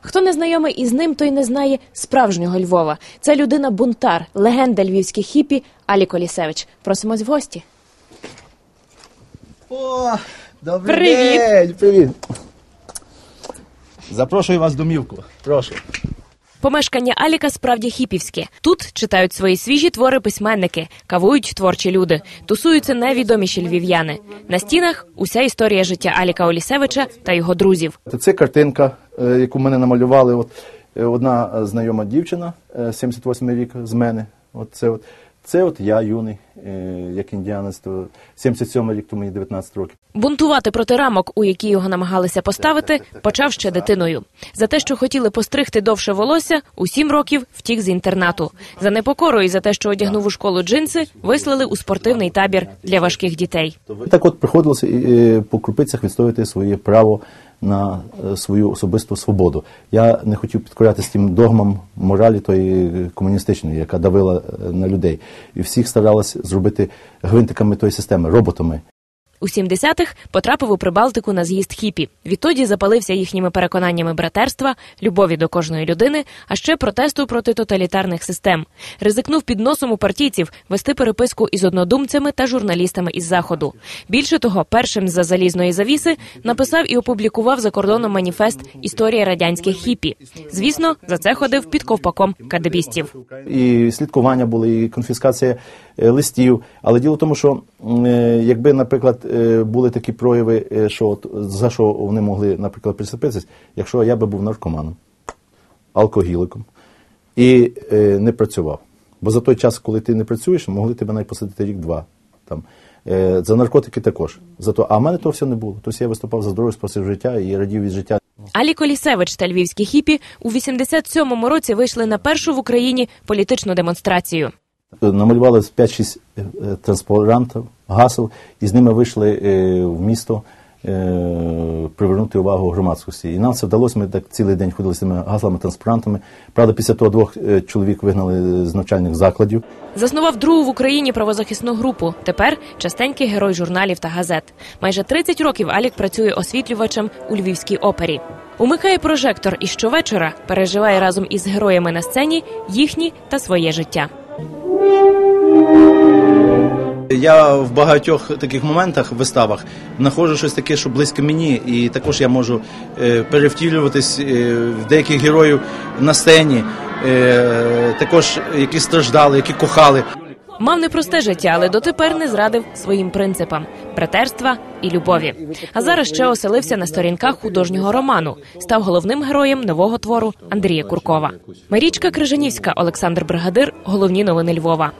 Хто не знайомий із ним, той не знає справжнього Львова. Це людина бунтар, легенда львівських хіпі Алі Колісевич. Просимось в гості. О, добрий Привіт. день! Привіт! Запрошую вас в домівку. Прошу. Помешкання Аліка справді хіпівське. Тут читають свої свіжі твори письменники, кавують творчі люди, тусуються найвідоміші львів'яни. На стінах уся історія життя Аліка Олісевича та його друзів. Це картинка, яку мене намалювали. От, е, одна е, знайома дівчина, е, 78 рік з мене. От це, от, це от я юний, е, як індіанець, то 77 рік, то мені 19 років. Бунтувати проти рамок, у які його намагалися поставити, почав ще дитиною. За те, що хотіли постригти довше волосся, у сім років втік з інтернату. За непокорою і за те, що одягнув у школу джинси, вислали у спортивний табір для важких дітей. Так от приходилося е, по крупицях відстоювати своє право на е, свою особисту свободу. Я не хотів підкорятися тим догмам моралі тої е, комуністичної, яка давила е, на людей. І всіх старалась зробити гвинтиками тої системи, роботами. У 70-х потрапив у Прибалтику на з'їзд хіпі. Відтоді запалився їхніми переконаннями братерства, любові до кожної людини, а ще протесту проти тоталітарних систем. Ризикнув під носом у партійців вести переписку із однодумцями та журналістами із заходу. Більше того, першим за залізної завіси написав і опублікував за кордоном маніфест Історія радянських хіпі. Звісно, за це ходив під ковпаком кадебістів. І слідкування були, і конфіскація е, листів. Але діло в тому, що е, якби, наприклад, були такі прояви, е, що от, за що вони могли, наприклад, прицепитися, якщо я би був наркоманом, алкоголіком і е, не працював. Бо за той час, коли ти не працюєш, могли тебе навіть посадити рік-два. Там. Е, за наркотики також. Зато, а в мене того все не було. Тобто я виступав за здоровий спосіб життя і радів від життя. Алі Колісевич та львівські хіпі у 87-му році вийшли на першу в Україні політичну демонстрацію. намалювали 5-6 е, е, транспарантів, гасел, і з ними вийшли е, в місто е, привернути увагу громадськості. І нам це вдалося, ми так цілий день ходили з цими гаслами, транспарантами. Правда, після того двох е, чоловік вигнали з навчальних закладів. Заснував другу в Україні правозахисну групу. Тепер частенький герой журналів та газет. Майже 30 років Алік працює освітлювачем у Львівській опері. Умикає прожектор і щовечора переживає разом із героями на сцені їхні та своє життя. Я в багатьох таких моментах, виставах, знаходжу щось таке, що близько мені, і також я можу е, перевтілюватись е, в деяких героїв на сцені, е, також які страждали, які кохали. Мав непросте життя, але дотепер не зрадив своїм принципам братерства і любові. А зараз ще оселився на сторінках художнього роману. Став головним героєм нового твору Андрія Куркова. Марічка Крижанівська, Олександр Бригадир. Головні новини Львова.